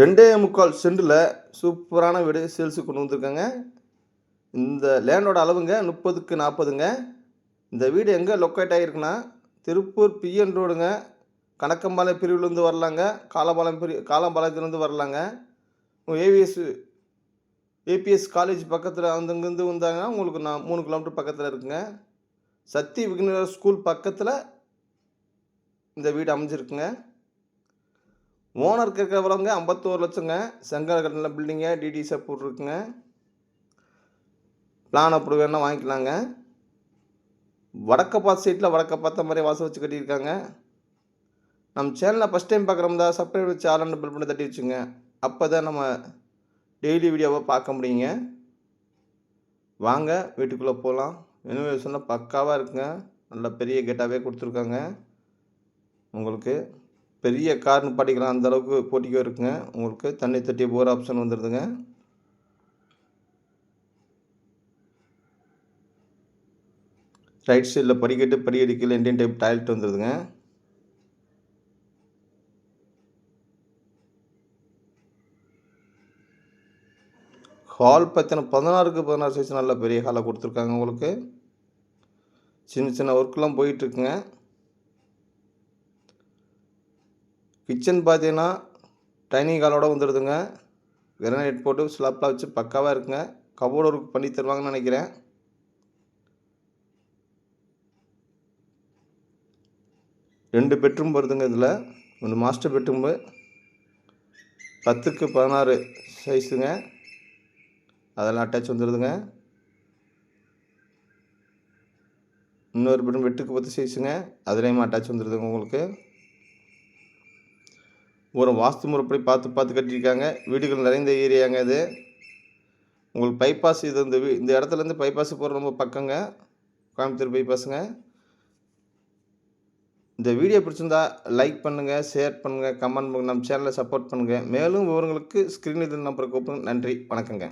ரெண்டே முக்கால் சென்டில் சூப்பரான வீடு சேல்ஸுக்கு கொண்டு வந்திருக்காங்க. இந்த லேண்டோட அளவுங்க முப்பதுக்கு நாற்பதுங்க. இந்த வீடு எங்கே லொக்கேட் ஆகிருக்குன்னா திருப்பூர் பிஎன் ரோடுங்க. கணக்கம்பாளையம் பிரிவுலேருந்து வரலாங்க. காலம்பாளையம் பிரி காலம்பாளையத்துலேருந்து வரலாங்க. ஏவிஎஸ் ஏபிஎஸ் காலேஜ் பக்கத்தில் அங்கேருந்து வந்தாங்கன்னா உங்களுக்கு நான் மூணு கிலோமீட்டர் பக்கத்தில் இருக்குங்க. சக்தி விக்னேஸ்வர ஸ்கூல் பக்கத்தில் இந்த வீடு அமைஞ்சிருக்குங்க. ஓனர் கேட்குறவங்க ஐம்பத்தோரு லட்சங்க. செங்கல் கட்டின பில்டிங்க டிடிசை போட்டிருக்குங்க. பிளான் அப்ரூவ் வேணால் வாங்கிக்கலாங்க. வடக்க பார்த்த சைட்டில் வடக்க பார்த்த மாதிரி வாசல் வச்சு கட்டியிருக்காங்க. நம்ம சேனலை ஃபஸ்ட் டைம் பார்க்குறோம்தா சப்ஸ்கிரைப் வச்சு ஆல் பில் பண்ணி தட்டி வச்சுங்க. அப்போ தான் நம்ம டெய்லி வீடியோவை பார்க்க முடியுங்க. வாங்க வீட்டுக்குள்ளே போகலாம் ரெனோவேஷனில் பக்காவாக இருக்குங்க. நல்ல பெரிய கேட்டாகவே கொடுத்துருக்காங்க. உங்களுக்கு பெரிய கார்னு பாட்டிக்கலாம் அந்த அளவுக்கு போட்டிக்கோ இருக்குங்க. உங்களுக்கு தண்ணி தொட்டி போகிற ஆப்ஷன் வந்துடுதுங்க ரைட் சைடில் படிக்கட்டு படிக்கடிக்கல இண்டியன் டைப் டாய்லெட் வந்துடுதுங்க ஹால் பார்த்தீங்கன்னா பதினாறுக்கு பதினாறு சைஸ் நல்ல பெரிய ஹாலை கொடுத்துருக்காங்க உங்களுக்கு. சின்ன சின்ன ஒர்க்லாம் போயிட்டுருக்குங்க கிச்சன் பார்த்தீங்கன்னா டைனிங் ஹாலோட வந்துடுதுங்க கிரனைட் போட்டு ஸ்லாப்லாம் வச்சு பக்காவாக இருக்குங்க. கபோர்டு ஒர்க் பண்ணி தருவாங்கன்னு நினைக்கிறேன். ரெண்டு பெட்ரூம் வருதுங்க இதில். ஒன்று மாஸ்டர் பெட்ரூம்பு பத்துக்கு பதினாறு சைஸுங்க. அதெல்லாம் அட்டாச் வந்துடுதுங்க இன்னொரு பெட்ரூம் எட்டுக்கு பத்து சைஸுங்க. அதுலேயும் அட்டாச் வந்துடுதுங்க உங்களுக்கு. ஒரு வாஸ்து முறைப்படி பார்த்து பார்த்து கட்டியிருக்காங்க. வீடுகள் நிறைந்த ஏரியாங்க இது. உங்களுக்கு பைபாஸ் இது இந்த வீ- இந்த இடத்துலேருந்து பைபாஸ் போகிற ரொம்ப பக்கங்க. கோயம்புத்தூர் பைபாஸுங்க இந்த வீடியோ பிடிச்சிருந்தா லைக் பண்ணுங்கள் ஷேர் பண்ணுங்கள் கமெண்ட் பண்ணுங்கள் நம்ம சேனலை சப்போர்ட் பண்ணுங்கள் மேலும் விவரங்களுக்கு ஸ்க்ரீன் இது நம்பரை கூப்பிடுங்க. நன்றி வணக்கங்க.